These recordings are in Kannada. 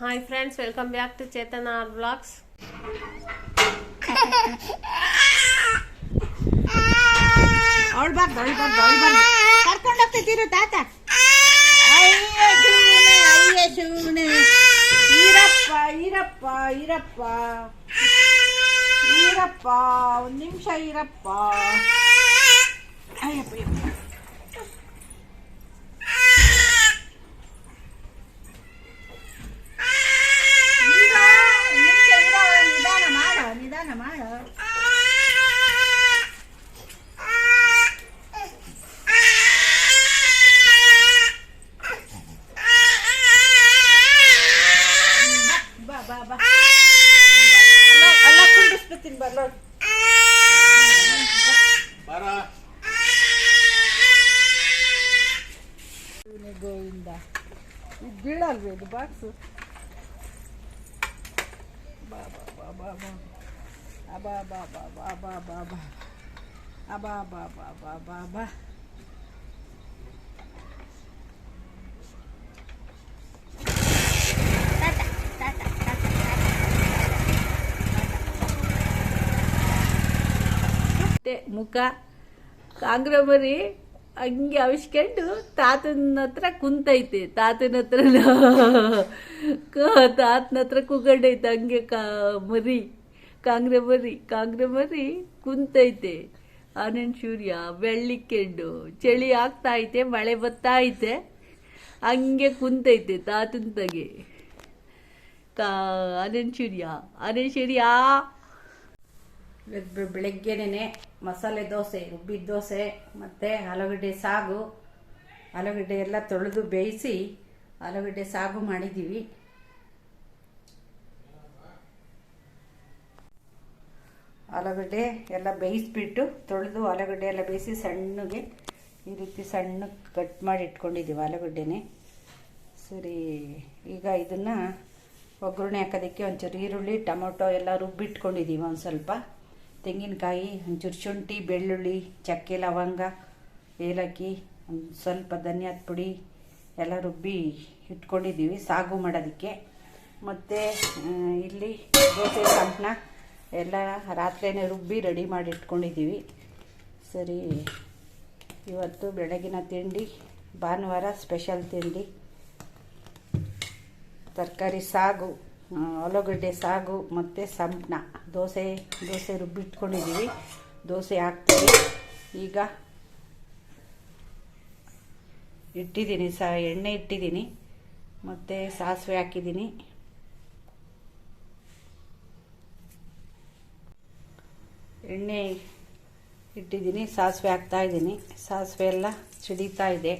Hi friends welcome back to Chetana R vlogs Bagh ಅಳ್ಬಾರ್ದು ಅಳ್ಬಾರ್ದು ಕರ್ಕೊಂಡು ಹೋಗ್ತಿದ್ದೀರು ತಾತ. ಈರಪ್ಪ ಈರಪ್ಪ ಈರಪ್ಪ. ಈರಪ್ಪ, ಒಂದು ನಿಮಿಷ, ಈರಪ್ಪ. ಅಯ್ಯಪ್ಪ ಅಯ್ಯಪ್ಪ. ಈಗ ಒಂದ್ ನಿಮಿಷ ಇರೋ, ನಿಧಾನ ಮಾಡು ನಿಧಾನ ಮಾಡು ಬಾ ಬಾ ಬಾ ಅಲ್ಲ ಕುಂಡಿಸ್ಬಿಡ್ತೀನಿ ಬರ್ಲೋ ಇವನೇ ಗೋವಿಂದ ಇದು ಬೀಳಲ್ವೇ ಇದು ಬಾಕ್ಸು ಬಾ ಬಾ ಬಾ ಬಾ ಬಾ ಅಬಾ ಬಾ ಬಾ ಬಾ ಬಾ ಬಾ ಬಾ ಅಬಾ ಬಾ ಬಾ ಬಾ ಬಾ ಬಾ ಮತ್ತೆ ಮುಖ. ಕಾಂಗ್ರಮರಿ ಹಂಗೆ ಅವಿಸ್ಕೊಂಡು ತಾತನ ಹತ್ರ ಕುಂತೈತೆ. ತಾತನ ಹತ್ರ ತಾತನ ಹತ್ರ ಕುಗಂಡೈತೆ ಹಂಗೆ ಕಾ, ಮರಿ. ಕಾಂಗ್ರೆ ಮರಿ ಕಾಂಗ್ರೆ ಮರಿ ಕುಂತೈತೆ. ಆನಂದ್ ಸೂರ್ಯ ಬೆಳ್ಳಿಕ್ಕೆಂಡು ಚಳಿ ಆಗ್ತಾ ಐತೆ ಮಳೆ ಬರ್ತಾ ಐತೆ ಹಂಗೆ ಕುಂತೈತೆ ತಾತನ ತಗೆ ಕಾ, ಆನಂದ್ ಸೂರ್ಯ ಆನಂದ್ ಸೂರ್ಯ. ಬೆಳಗ್ಗೆನೇ ಮಸಾಲೆ ದೋಸೆ ರುಬ್ಬಿದ ದೋಸೆ, ಮತ್ತು ಆಲೂಗಡ್ಡೆ ಸಾಗು. ಆಲೂಗಡ್ಡೆ ಎಲ್ಲ ತೊಳೆದು ಬೇಯಿಸಿ ಆಲೂಗಡ್ಡೆ ಸಾಗು ಮಾಡಿದ್ದೀವಿ. ಆಲೂಗಡ್ಡೆ ಎಲ್ಲ ಬೇಯಿಸ್ಬಿಟ್ಟು ತೊಳೆದು ಆಲೂಗಡ್ಡೆ ಎಲ್ಲ ಬೇಯಿಸಿ ಸಣ್ಣಗೆ ಈ ರೀತಿ ಸಣ್ಣ ಕಟ್ ಮಾಡಿ ಇಟ್ಕೊಂಡಿದ್ದೀವಿ ಆಲೂಗಡ್ಡೆನೆ. ಸರಿ, ಈಗ ಇದನ್ನು ಒಗ್ಗರಣೆ ಹಾಕೋದಕ್ಕೆ ಒಂಚೂರು ಈರುಳ್ಳಿ, ಟೊಮೊಟೊ ಎಲ್ಲ ರುಬ್ಬಿಟ್ಕೊಂಡಿದ್ದೀವಿ ಒಂದು ಸ್ವಲ್ಪ. ತೆಂಗಿನಕಾಯಿ, ಒಂಚೂರು ಶುಂಠಿ, ಬೆಳ್ಳುಳ್ಳಿ, ಚಕ್ಕೆ, ಲವಂಗ, ಏಲಕ್ಕಿ, ಒಂದು ಸ್ವಲ್ಪ ಧನಿಯಾದ ಪುಡಿ ಎಲ್ಲ ರುಬ್ಬಿ ಇಟ್ಕೊಂಡಿದ್ದೀವಿ, ಸಾಗು ಮಾಡೋದಕ್ಕೆ. ಮತ್ತು ಇಲ್ಲಿ ದೋಸೆ ಸಂಪಣ ಎಲ್ಲ ರಾತ್ರಿನೇ ರುಬ್ಬಿ ರೆಡಿ ಮಾಡಿ ಇಟ್ಕೊಂಡಿದ್ದೀವಿ. ಸರಿ, ಇವತ್ತು ಬೆಳಗಿನ ತಿಂಡಿ, ಭಾನುವಾರ ಸ್ಪೆಷಲ್ ತಿಂಡಿ. ತರಕಾರಿ ಸಾಗು. ಆಲೂಗಡ್ಡೆ, ಸಾಗು ಮತ್ತು ಸಂಪಣ ದೋಸೆ ದೋಸೆ ರುಬ್ಬಿಟ್ಕೊಂಡಿದ್ದೀವಿ ದೋಸೆ ಹಾಕ್ತೀವಿ. ಈಗ ಇಟ್ಟಿದ್ದೀನಿ ಸ, ಎಣ್ಣೆ ಇಟ್ಟಿದ್ದೀನಿ. ಮತ್ತು ಸಾಸಿವೆ ಹಾಕಿದ್ದೀನಿ. ಎಣ್ಣೆ ಇಟ್ಟಿದ್ದೀನಿ, ಸಾಸಿವೆ ಹಾಕ್ತಾ ಇದ್ದೀನಿ. ಸಾಸಿವೆ ಎಲ್ಲ ಸಿಡಿತಾ ಇದೆ.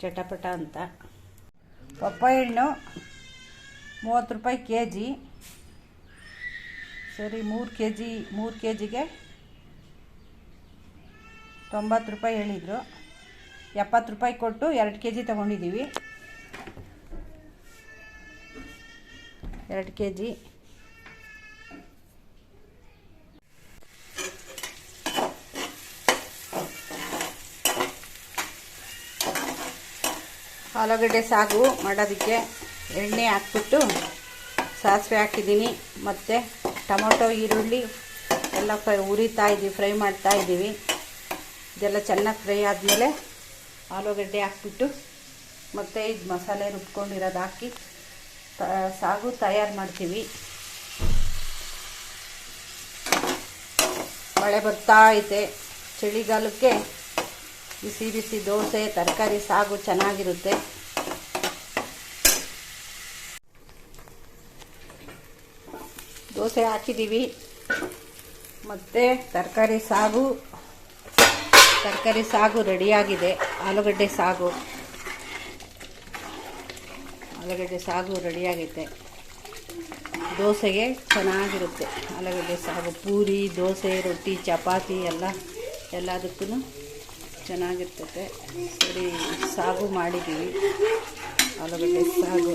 ಚಟಪಟ ಅಂತ. ಪಪ್ಪಾಯ ಹಣ್ಣು. ಮೂವತ್ತು ರೂಪಾಯಿ ಕೆ ಜಿ ಸರಿ, ಮೂರು ಕೆ ಜಿ ಮೂರು ಕೆ ಜಿಗೆ ತೊಂಬತ್ತು ರೂಪಾಯಿ ಹೇಳಿದರು. ಎಪ್ಪತ್ತು ರೂಪಾಯಿ ಕೊಟ್ಟು ಎರಡು ಕೆ ಜಿ ತೊಗೊಂಡಿದ್ದೀವಿ. ಎರಡು ಕೆ ಜಿ ಆಲೂಗಡ್ಡೆ ಸಾಗು ಮಾಡೋದಕ್ಕೆ ಎಣ್ಣೆ ಹಾಕ್ಬಿಟ್ಟು ಸಾಸಿವೆ ಹಾಕಿದ್ದೀನಿ. ಮತ್ತು ಟೊಮೊಟೊ, ಈರುಳ್ಳಿ ಎಲ್ಲ ಫ್ರೈ ಉರಿತಾ ಇದ್ದೀವಿ, ಫ್ರೈ ಮಾಡ್ತಾ ಇದ್ದೀವಿ. ಇದೆಲ್ಲ ಚೆನ್ನಾಗಿ ಫ್ರೈ ಆದಮೇಲೆ ಆಲೂಗಡ್ಡೆ ಹಾಕ್ಬಿಟ್ಟು ಮತ್ತು ಇದು ಮಸಾಲೆ ರುಬ್ಕೊಂಡಿರೋದು ಹಾಕಿ ಸಾಗು ತಯಾರು ಮಾಡ್ತೀವಿ. ಮಳೆ ಬರ್ತಾ ಐತೆ. ಚಳಿಗಾಲಕ್ಕೆ ಬಿಸಿ ಬಿಸಿ ದೋಸೆ, ತರಕಾರಿ ಸಾಗು ಚೆನ್ನಾಗಿರುತ್ತೆ. ದೋಸೆ ಹಾಕಿದ್ದೀವಿ ಮತ್ತು ತರಕಾರಿ ಸಾಗು. ತರಕಾರಿ ಸಾಗು ರೆಡಿಯಾಗಿದೆ. ಆಲೂಗಡ್ಡೆ ಸಾಗು. ಆಲೂಗಡ್ಡೆ ಸಾಗು ರೆಡಿಯಾಗೈತೆ. ದೋಸೆಗೆ ಚೆನ್ನಾಗಿರುತ್ತೆ ಆಲೂಗಡ್ಡೆ ಸಾಗು. ಪೂರಿ, ದೋಸೆ, ರೊಟ್ಟಿ, ಚಪಾತಿ ಎಲ್ಲ ಎಲ್ಲದಕ್ಕೂ ಚೆನ್ನಾಗಿರ್ತೈತೆ. ಸರಿ, ಸಾಗು ಮಾಡಿದ್ದೀವಿ. ಆಲೂಗಡ್ಡೆ ಸಾಗು.